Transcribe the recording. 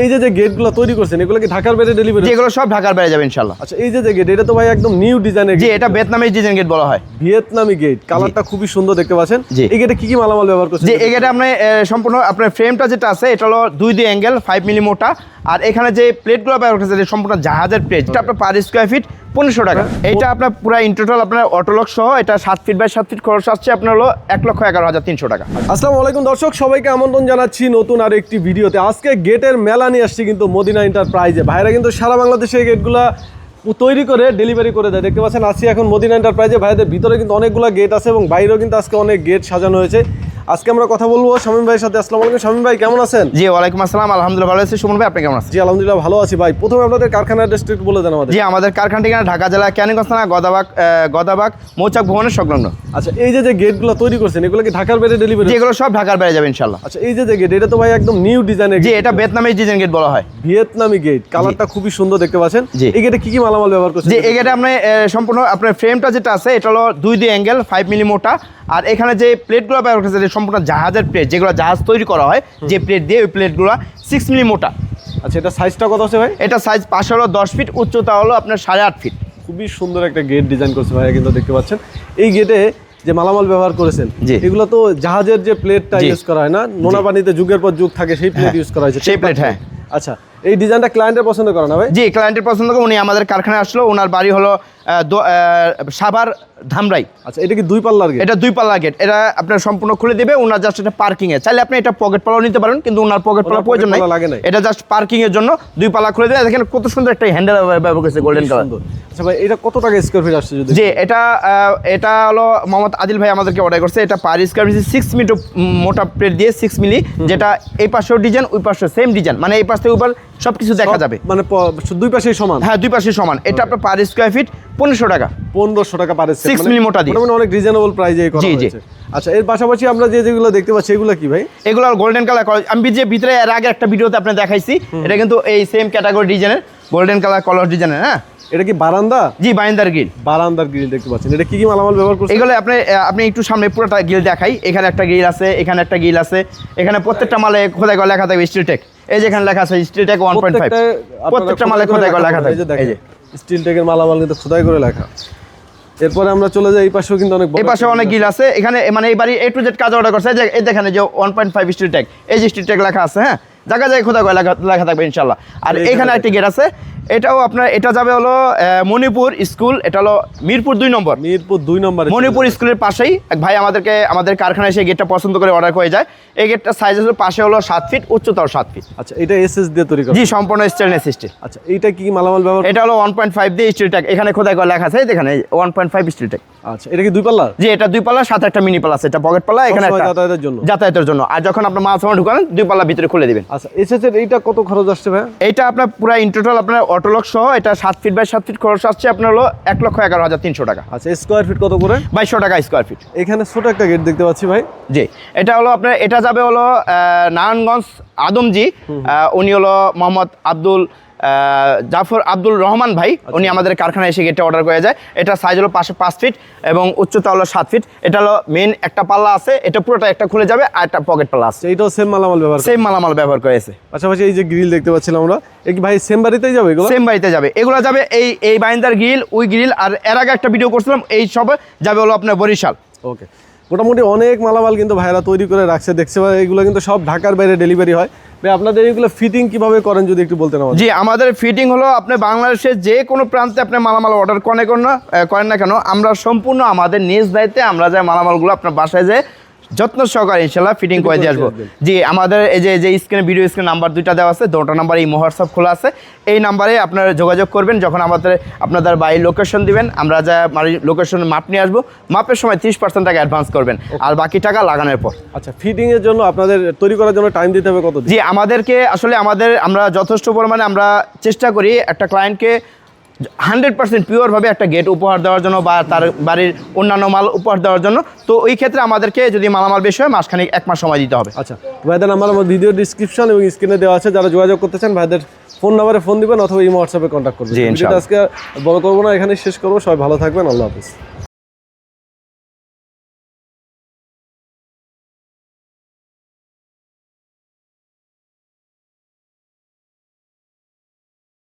এই যে যে গেটগুলো তৈরি করছেন এগুলো কি ঢাকার বাইরে ডেলিভারি এগুলো সব ঢাকার বাইরে যাবে ইনশাল্লাহ আচ্ছা এই যে যে গেট এটা তো ভাই একদম নিউ ডিজাইনের জি এটা ভিয়েতনামি ডিজাইন গেট বলা হয়। ভিয়েতনামি গেট কালারটা খুবই সুন্দর দেখতে পাচ্ছেন। জি। এই গেটে কি কি মালামাল ব্যবহার করছেন? যে এই গেটে আপনি সম্পূর্ণ আপনার ফ্রেমটা যেটা আছে এটা হলো দুই দুই অ্যাঙ্গেল ফাইভ মিলি মোটা আর এখানে যে প্লেটগুলো ব্যবহার করছে সম্পূর্ণ জাহাজের প্লেট এটা আপনার পার স্কোয়ার ফিট পনেরোশো টাকা। এটা আপনার পুরো ইন টোটাল আপনার অটোলক সহ এটা সাত ফিট বাই সাত ফিট খরচ আসছে আপনার হলো এক লক্ষ এগারো হাজার তিনশো টাকা। আসসালামু আলাইকুম দর্শক সবাইকে আমন্ত্রণ জানাচ্ছি নতুন আর একটি ভিডিওতে। আজকে গেটের মেলা নিয়ে আসছি কিন্তু মদিনা এন্টারপ্রাইজে ভাইরা কিন্তু সারা বাংলাদেশে এই গেটগুলা তৈরি করে ডেলিভারি করে দেয়। দেখতে পাচ্ছেন আসছি এখন মদিনা এন্টারপ্রাইজে ভাইদের ভিতরে কিন্তু অনেকগুলো গেট আছে এবং বাইরেও কিন্তু আজকে অনেক গেট সাজানো হয়েছে। আজকে আমরা কথা বলব শামীম ভাইয়ের সাথে। আসসালামু আলাইকুম শামীম ভাই কেমন আছেন? জি ওয়ালাইকুম আসসালাম আলহামদুলিল্লাহ ভালো আছি। সুমন ভাই আপনি কেমন আছেন? জি আলহামদুলিল্লাহ ভালো আছি ভাই। প্রথমে আপনাদের কারখানার ডিস্ট্রিক্ট বলে দেন আমাদের। জি আমাদের কারখানা ঠিকানা ঢাকা জেলা ক্যানিগঞ্জ থানা গদাবাগ গদাবাগ মৌচাক ভবনের সংলগ্ন। আচ্ছা এই যে যে গেটগুলো তৈরি করছেন এগুলো কি ঢাকার বাইরে ডেলিভারি এগুলো সব ঢাকার বাইরে যাবে ইনশাল্লাহ। আচ্ছা এই যে যে গেট এটা তো ভাই একদম নিউ ডিজাইনের জি এটা ভিয়েতনামি ডিজাইন গেট বলা হয়। ভিয়েতনামি গেট কালারটা খুবই সুন্দর দেখতে পাচ্ছেন। জি। এই গেটে কি কি মালামাল ব্যবহার করছেন? যে এই গেটে আপনি সম্পূর্ণ আপনার ফ্রেমটা যেটা আছে এটা হলো দুই দুই অ্যাঙ্গেল ফাইভ মিলি মোটা। আর এখানে যে প্লেটগুলো ব্যবহার করছে সম্পূর্ণ জাহাজের প্লেট যেগুলো জাহাজ তৈরি করা হয় যে প্লেট দিয়ে ওই প্লেটগুলো সিক্স মিলি মোটা। আচ্ছা এটা সাইজটা কত আছে ভাই? এটা সাইজ পাশে হলো দশ ফিট উচ্চতা হলো আপনার সাড়ে আট ফিট খুবই সুন্দর একটা গেট ডিজাইন করছে ভাই কিন্তু দেখতে পাচ্ছেন। এই গেটে যে মালামাল ব্যবহার করেছেন। এগুলো তো জাহাজের যে প্লেটটা ইউজ করা হয় না নোনা পানিতে যুগের পর যুগ থাকে সেই প্লেট হ্যাঁ, ইউজ করা হয়েছে সেই প্লেট হ্যাঁ। আচ্ছা এই ডিজাইনটা ক্লায়েন্টের পছন্দ করে না ভাই? জি ক্লায়েন্টের পছন্দ করে। উনি আমাদের কারখানায় আসলো ওনার বাড়ি হলো সাভার ধামরাই। আচ্ছা এটা কি দুই পাল্লার গেট এটা দুই পাল্লা গেট এটা আপনার সম্পূর্ণ খুলে দিবে ওনার জাস্ট এটা পার্কিং এ। চাইলে আপনি এটা পকেট পাল্লাও নিতে পারেন কিন্তু ওনার পকেট পাল্লা প্রয়োজন নাই। এটা জাস্ট পার্কিং এর জন্য দুই পাল্লা খুলে দেবে। দেখেন কত সুন্দর একটা হ্যান্ডেল ব্যবহার করেছে গোল্ডেন কালার আচ্ছা ভাই এটা কত টাকা স্কোয়ার ফিট আসছে যদি যে এটা এটা হলো মোহাম্মদ আদিল ভাই আমাদেরকে অর্ডার করছে। এটা per square feet six meter মোটা প্লেট দিয়ে সিক্স মিলি যেটা এই পাশেও ডিজাইন ওই পাশে সেম ডিজাইন মানে এই পাশ থেকে উপর সব কিছু দেখা যাবে। মানে দুই পাশে সমান? হ্যাঁ দুই পাশে সমান। এটা আপনার পার স্কোয়ার ফিট পনেরোশো টাকা। পনেরোশো টাকা পার সিক্স মিলি মোটা দিয়ে। মানে অনেক রিজনেবল প্রাইজে জি, জি। আচ্ছা এর পাশাপাশি আমরা যে যেগুলো দেখতে পাচ্ছি এগুলো কি ভাই? এগুলো গোল্ডেন কালার আমি যে ভিতরে এর আগে একটা ভিডিওতে আপনার দেখাইছি এটা কিন্তু এই সেম ক্যাটাগরি ডিজাইনের গোল্ডেন কালার কলার ডিজাইনের হ্যাঁ? এটা কি বারান্দা? জি বাইন্দার গ্রিল। বারান্দার গ্রিল দেখতে পাচ্ছেন। এটা কি কি মালামাল ব্যবহার করছেন? এগুলো আপনি আপনি একটু সামনে পুরোটা গ্রিল দেখাই। এখানে একটা গ্রিল আছে এখানে একটা গ্রিল আছে। এখানে প্রত্যেকটা মালে খোদাই করে লেখা থাকবে স্টিল টেক এই যে এখানে লেখা আছে steel tech one point five প্রত্যেকটা মালে খোদাই করে লেখা থাকবে। এই যে স্টিল টেকের মালামাল কিন্তু খোদাই করে লেখা। এরপরে আমরা চলে যাই এই পাশেও কিন্তু অনেক এই পাশে অনেক গিল আছে। এখানে মানে এই বাড়ি এ টু জেড কাজ অর্ডার করছে। যে এই দেখেন যে one point five steel tech এই যে স্টিল টেক লেখা আছে হ্যাঁ? জায়গা জায়গায় খোদা করে লেখা লেখা থাকবে ইনশাল্লাহ আর এখানে একটা গেট আছে। এটাও আপনার এটা যাবে হলো মণিপুর স্কুল এটা হলো মিরপুর দুই নম্বর। মিরপুর দুই নম্বর মণিপুর স্কুলের পাশেই এক ভাই আমাদেরকে আমাদের কারখানায় এসে গেটটা পছন্দ করে অর্ডার হয়ে যায়। এই গেটটা সাইজ হলো পাশে হলো সাত ফিট উচ্চতাও সাত ফিট আচ্ছা এটা এসএস দিয়ে তৈরি করা। জি সম্পূর্ণ স্টেনলেস স্টিল আচ্ছা এইটা কি মালামাল ব্যবহার এটা হলো ওয়ান পয়েন্ট ফাইভ দিয়ে স্টিল ট্যাগ এখানে খোদাই করে লেখা আছে এই দেখেন one point five steel tag আচ্ছা এটা কি দুই পাল্লার? জি এটা দুই পাল্লা সাথে একটা মিনি পাল্লা আছে এটা পকেট পাল্লা এখানে যাতায়াতের জন্য। যাতায়াতের জন্য। আর যখন আপনার মাছ ঢুকান দুই পাল্লা ভিতরে খুলে দিবেন। আচ্ছা এসএস এর এইটা কত খরচ আসছে ভাই এটা আপনার পুরো ইন টোটাল আপনার অটোলক সহ এটা সাত ফিট বাই সাত ফিট খরচ আসছে আপনার হলো এক লক্ষ এগারো হাজার তিনশো টাকা। আচ্ছা স্কোয়ার ফিট কত করে? বাইশশো টাকা স্কোয়ার ফিট এখানে ছোট একটা গেট দেখতে পাচ্ছি ভাই। জি এটা হলো আপনার এটা যাবে হলো আহ, নারায়ণগঞ্জ আদমজি আহ, উনি হলো মোহাম্মদ আব্দুল জাফর আব্দুল রহমান ভাই উনি আমাদের কারখানায় এসে গেটটা অর্ডার করে যায়। এটা সাইজ হলো পাশে পাঁচ ফিট এবং উচ্চতা হলো সাত ফিট এটা হলো মেন একটা পাল্লা আছে এটা পুরোটা একটা খুলে যাবে আর একটা পকেট পাল্লা আছে। আচ্ছা এইটাও সেম মালামাল ব্যবহার সেম মালামাল ব্যবহার করেছে পাশাপাশি এই যে গ্রিল দেখতে পাচ্ছিলাম আমরা এ কি ভাই সেম বাড়িতেই যাবে এগুলো? সেম বাড়িতে যাবে। এগুলো যাবে এই এই বাইন্দার গ্রিল ওই গ্রিল আর এর আগে একটা ভিডিও করছিলাম এই সব যাবে হলো আপনার বরিশাল। ওকে মোটামুটি অনেক মালামাল কিন্তু ভাইরা তৈরি করে রাখছে। দেখছে এগুলো কিন্তু সব ঢাকার বাইরে ডেলিভারি হয়। আপনাদের এগুলো ফিটিং কীভাবে করেন যদি একটু বলতেন জি, আমাদের ফিটিং হলো আপনি বাংলাদেশের যে কোনো প্রান্তে আপনি মালামাল অর্ডার করেন করেন না কেন, আমরা সম্পূর্ণ আমাদের নিজ দায়িত্বে আমরা যে মালামালগুলো আপনার বাসায় যে যত্ন সহকারে ইনশাল্লাহ ফিটিং করে দিয়ে আসব। জি আমাদের এই যে যে স্ক্রিনে ভিডিও স্ক্রিন নাম্বার দুইটা দেওয়া আছে দুটো নাম্বার এই হোয়াটসঅ্যাপ খোলা আছে। এই নাম্বারে আপনারা যোগাযোগ করবেন যখন আমাদের আপনাদের বাড়ির লোকেশন দিবেন আমরা যা বাড়ির লোকেশনের মাপ নিয়ে আসব মাপের সময় তিরিশ পার্সেন্ট টাকা অ্যাডভান্স করবেন আর বাকি টাকা লাগানোর পর। আচ্ছা ফিটিং এর জন্য আপনাদের তৈরি করার জন্য টাইম দিতে হবে কত জি আমাদেরকে আসলে আমাদের আমরা যথেষ্ট পরিমাণে আমরা চেষ্টা করি একটা ক্লায়েন্টকে হান্ড্রেড পার্সেন্ট পিওরভাবে একটা গেট উপহার দেওয়ার জন্য বা তার বাড়ির অন্যান্য মাল উপহার দেওয়ার জন্য তো ওই ক্ষেত্রে আমাদেরকে যদি মালামাল বেশি হয় মাসখানিক এক মাস সময় দিতে হবে। আচ্ছা ভাইদের আমার আমার ভিডিও ডিসক্রিপশন এবং স্ক্রিনে দেওয়া আছে যারা যোগাযোগ করতে চান ভাইদের ফোন নাম্বারে ফোন দিবেন অথবা এই হোয়াটসঅ্যাপে কন্ট্যাক্ট করবেন। আজকে বড় করব না এখানে শেষ করব। সবাই ভালো থাকবেন আল্লাহ হাফিজ।